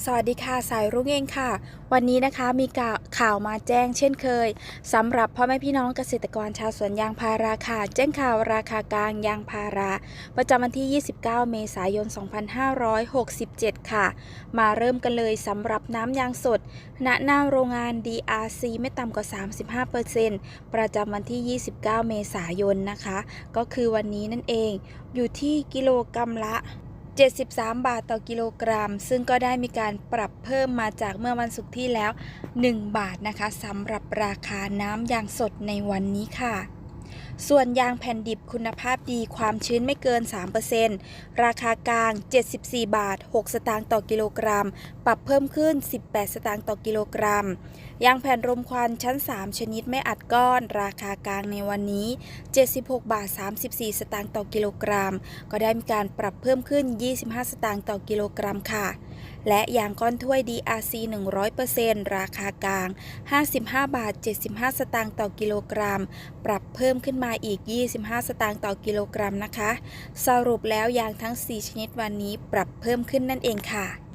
สวัสดีค่ะสายรุ่งเองค่ะ วันนี้นะคะมีข่าวมาแจ้งเช่นเคยสำหรับพ่อแม่พี่น้องเกษตรกรชาวสวนยางพาราค่ะ แจ้งข่าวราคากลางยางพารา ประจำวันที่ 29 เมษายน 2567 ค่ะ มาเริ่มกันเลยสำหรับน้ำยางสด ณหน้าโรงงาน DRC ไม่ต่ำกว่า 35%ประจำวันที่ 29 เมษายนนะคะ ก็คือวันนี้นั่นเองอยู่ที่กิโลกรัมละ 73 บาทต่อกิโลกรัม ซึ่งก็ได้มีการปรับเพิ่มมาจากเมื่อวันศุกร์ที่แล้ว 1 บาทนะคะสำหรับราคาน้ำยางสดในวันนี้ค่ะ ส่วนยางแผ่นดิบคุณภาพดีความชื้นไม่เกิน 3%ราคากลาง 74 บาท 6 สตางค์ต่อกิโลกรัม ปรับเพิ่มขึ้น 18 สตางค์ต่อกิโลกรัม ยางแผ่นรมควันชั้น 3 ชนิดไม่อัดก้อน ราคากลางในวันนี้ 76 บาท 34 สตางค์ต่อกิโลกรัม ก็ได้มีการปรับเพิ่มขึ้น 25 สตางค์ต่อกิโลกรัมค่ะ และยางก้อนถ้วย DRC 100%ราคากลาง 55 บาท 75 สตางค์ต่อกิโลกรัม ปรับเพิ่มขึ้นมาอีก 25 สตางค์ต่อกิโลกรัมนะคะ สรุปแล้วยางทั้ง 4 ชนิดวันนี้ปรับเพิ่มขึ้นนั่นเองค่ะ